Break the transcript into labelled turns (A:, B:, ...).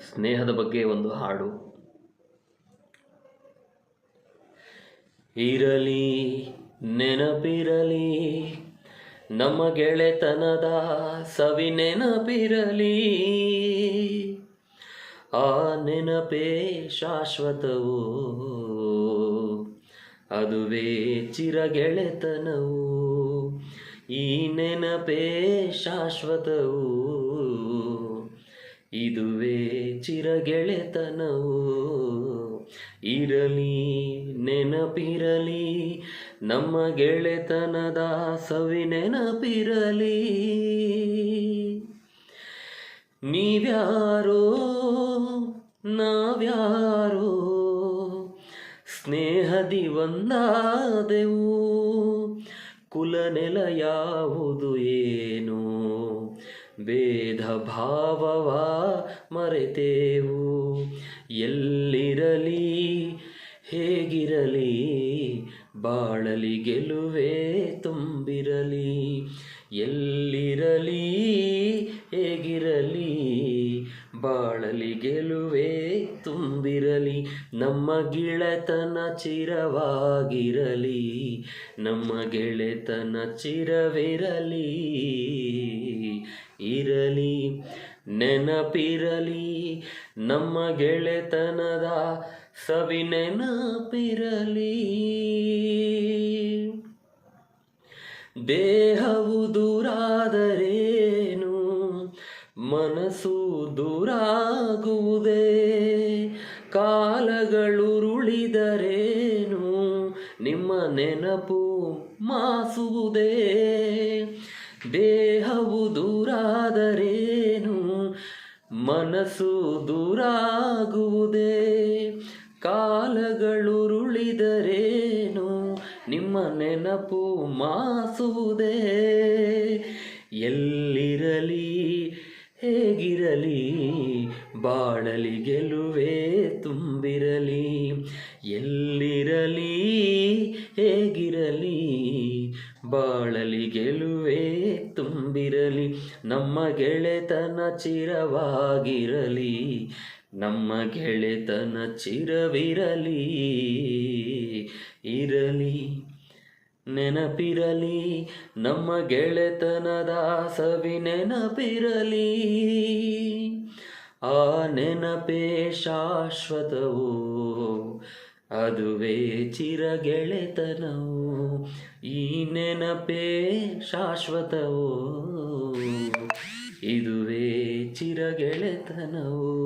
A: ಸ್ನೇಹದ ಬಗ್ಗೆ ಒಂದು ಹಾಡು. ಇರಲಿ, ನೆನಪಿರಲಿ, ನಮ್ಮ ಗೆಳೆತನದ ಸವಿ ನೆನಪಿರಲಿ. ಆ ನೆನಪೇ ಶಾಶ್ವತವು? ಅದುವೇ ಚಿರಗೆಳೆತನವು ಈ ನೆನಪೇ ಶಾಶ್ವತವು? ಇದುವೇ ಚಿರಗೆಳೆತನವು. ಇರಲಿ, ನೆನಪಿರಲಿ, ನಮ್ಮ ಗೆಳೆತನದ ಸವಿ ನೆನಪಿರಲಿ. ನೀವ್ಯಾರೋ, ನಾವ್ಯಾರೋ, ಸ್ನೇಹದಿ ಒಂದಾದೆವು. ಕುಲ ನೆಲ ಯಾವುದು ಏನು? ಭೇದ ಭಾವವ ಮರೆತೇವು. ಎಲ್ಲಿರಲಿ, ಹೇಗಿರಲಿ, ಬಾಳಲಿ ಗೆಲುವೆ ತುಂಬಿರಲಿ. ಎಲ್ಲಿರಲಿ, ಹೇಗಿರಲಿ, ಬಾಳಲಿ ಗೆಲುವೆ ತುಂಬಿರಲಿ. ನಮ್ಮ ಗೆಳೆತನ ಚಿರವಾಗಿರಲಿ. ನಮ್ಮ ಗೆಳೆತನ ಚಿರವಿರಲಿ. ನೆನಪಿರಲಿ, ನಮ್ಮ ಗೆಳೆತನದ ಸವಿ ನೆನಪಿರಲಿ ದೇಹವು ದೂರಾದರೇನು? ಮನಸ್ಸು ದೂರಾಗುವುದೇ? ಕಾಲಗಳುರುಳಿದರೇನು ನಿಮ್ಮ ನೆನಪು ಮಾಸುವುದೇ? ದೇಹವು ದೂರಾದರೇನು ಮನಸ್ಸು ದೂರಾಗುವುದೇ? ಕಾಲಗಳುರುಳಿದರೇನು ನಿಮ್ಮ ನೆನಪು ಮಾಸುವುದೇ? ಎಲ್ಲಿರಲಿ ಹೇಗಿರಲಿ? ಬಾಳಲಿ ಗೆಲುವೆ ತುಂಬಿರಲಿ. ಎಲ್ಲಿರಲಿ ಹೇಗಿರಲಿ? ಬಾಳಲಿ ಗೆಲುವೆ ತುಂಬಿರಲಿ, ನಮ್ಮ ಗೆಳೆತನ ಚಿರವಾಗಿರಲಿ, ನಮ್ಮ ಗೆಳೆತನ ಚಿರವಿರಲಿ. ಇರಲಿ, ನೆನಪಿರಲಿ, ನಮ್ಮ ಗೆಳೆತನದ ಸವಿ ನೆನಪಿರಲಿ. ಆ ನೆನಪೇ ಶಾಶ್ವತವು ಅದುವೇ ಚಿರಗೆಳೆತನವು ಈ ನೆನಪೇ ಶಾಶ್ವತವು? ಇದುವೇ ಚಿರಗೆಳೆತನವು?